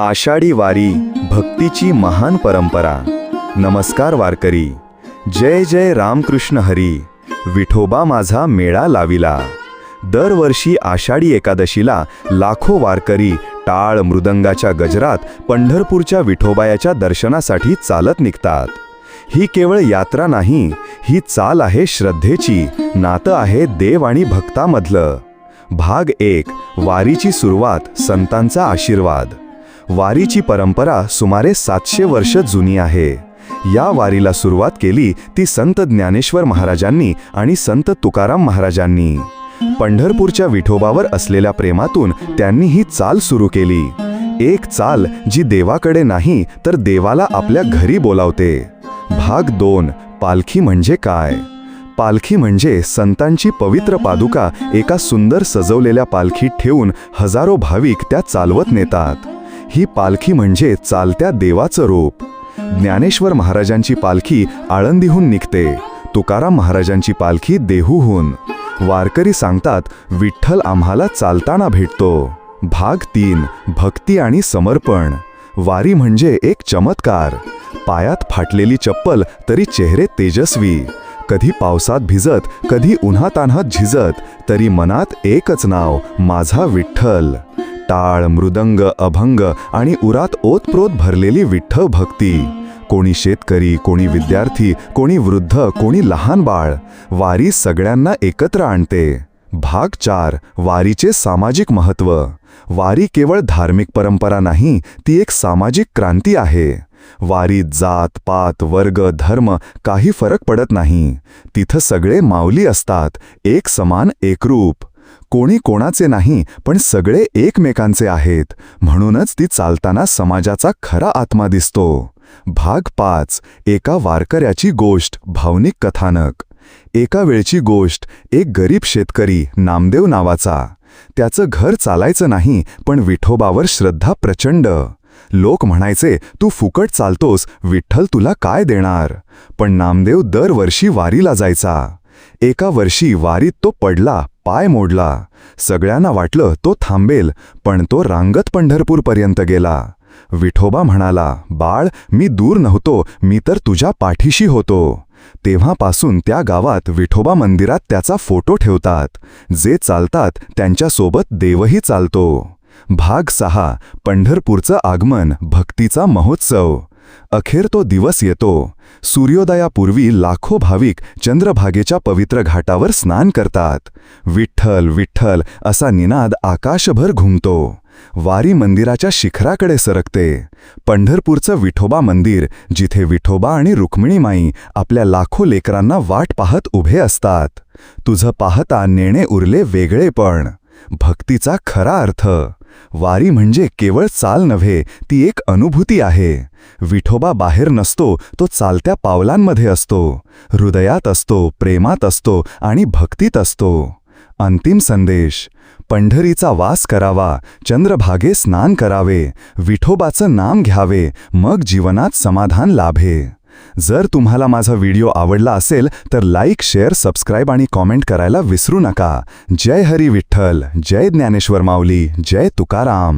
आषाढी वारी भक्तीची महान परंपरा. नमस्कार वारकरी. जय जय रामकृष्ण हरी. विठोबा माझा मेळा लाविला. दरवर्षी आषाढी एकादशीला लाखो वारकरी टाळ मृदंगाच्या गजरात पंढरपूरच्या विठोबायाच्या दर्शनासाठी चालत निघतात. ही केवळ यात्रा नाही ही चाल आहे श्रद्धेची नातं आहे देव आणि भक्तामधलं. भाग एक वारीची सुरुवात संतांचा आशीर्वाद. वारीची परंपरा सुमारे सातशे वर्ष जुनी आहे. या वारीला सुरुवात केली ती संत ज्ञानेश्वर महाराजांनी आणि संत तुकाराम महाराजांनी. पंढरपूरच्या विठोबावर असलेल्या प्रेमातून त्यांनी ही चाल सुरू केली. एक चाल जी देवाकडे नाही तर देवाला आपल्या घरी बोलावते. भाग दोन पालखी म्हणजे काय? पालखी म्हणजे संतांची पवित्र पादुका एका सुंदर सजवलेल्या पालखीत ठेवून हजारो भाविक त्या चालवत नेतात. ही पालखी म्हणजे चालत्या देवाचं रूप. ज्ञानेश्वर महाराजांची पालखी आळंदीहून निघते. तुकाराम महाराजांची पालखी देहूहून. वारकरी सांगतात विठ्ठल आम्हाला चालताना भेटतो. भाग तीन भक्ती आणि समर्पण. वारी म्हणजे एक चमत्कार. पायात फाटलेली चप्पल तरी चेहरे तेजस्वी. कधी पावसात भिजत कधी उन्हातान्हात झिजत तरी मनात एकच नाव माझा विठ्ठल. टाळ मृदंग अभंग आणि उरात ओतप्रोत भरलेली विठ्ठल भक्ती. कोणी शेतकरी कोणी विद्यार्थी कोणी वृद्ध कोणी लहान बाळ वारी सगळ्यांना एकत्र आणते. भाग चार वारीचे सामाजिक महत्त्व. वारी केवळ धार्मिक परंपरा नाही ती एक सामाजिक क्रांती आहे. वारीत जात पात वर्ग धर्म काही फरक पडत नाही. तिथं सगळे माऊली असतात एक समान एकरूप कोणी कोणाचे नाही पण सगळे एकमेकांचे आहेत. म्हणूनच ती चालताना समाजाचा खरा आत्मा दिसतो. भाग पाच. एका वारकऱ्याची गोष्ट भावनिक कथानक. एका वेळची गोष्ट एक गरीब शेतकरी नामदेव नावाचा. त्याचं घर चालायचं नाही पण विठोबावर श्रद्धा प्रचंड. लोक म्हणायचे तू फुकट चालतोस विठ्ठल तुला काय देणार? पण नामदेव दरवर्षी वारीला जायचा. एका वर्षी वारीत तो पडला पाय मोडला. सगळ्यांना वाटलं तो थांबेल पण तो रांगत पंढरपूरपर्यंत गेला. विठोबा म्हणाला बाळ मी दूर नव्हतो मी तर तुझ्या पाठीशी होतो. तेव्हापासून त्या गावात विठोबा मंदिरात त्याचा फोटो ठेवतात. जे चालतात त्यांच्यासोबत देवही चालतो. भाग सहा पंढरपूरचं आगमन भक्तीचा महोत्सव. अखेर तो दिवस येतो. सूर्योदयापूर्वी लाखो भाविक चंद्रभागेच्या पवित्र घाटावर स्नान करतात. विठ्ठल विठ्ठल असा निनाद आकाशभर घुमतो. वारी मंदिराच्या शिखराकडे सरकते. पंढरपूरचं विठोबा मंदिर जिथे विठोबा आणि रुक्मिणीमाई आपल्या लाखो लेकरांना वाट पाहत उभे असतात. तुझं पाहता नेणे उरले वेगळे पण. भक्तीचा खरा अर्थ. वारी म्हणजे केवळ चाल नव्हे ती एक अनुभूती आहे. विठोबा बाहेर नसतो तो चालत्या पावलांमध्ये असतो. हृदयात असतो प्रेमात असतो आणि भक्तीत असतो. अंतिम संदेश पंढरीचा वास करावा चंद्रभागे स्नान करावे विठोबाचं नाम घ्यावे मग जीवनात समाधान लाभे. जर तुम्हाला माझा व्हिडिओ आवडला असेल तर लाईक शेअर सबस्क्राईब आणि कॉमेंट करायला विसरू नका. जय हरी विठ्ठल जय ज्ञानेश्वर माऊली जय तुकाराम.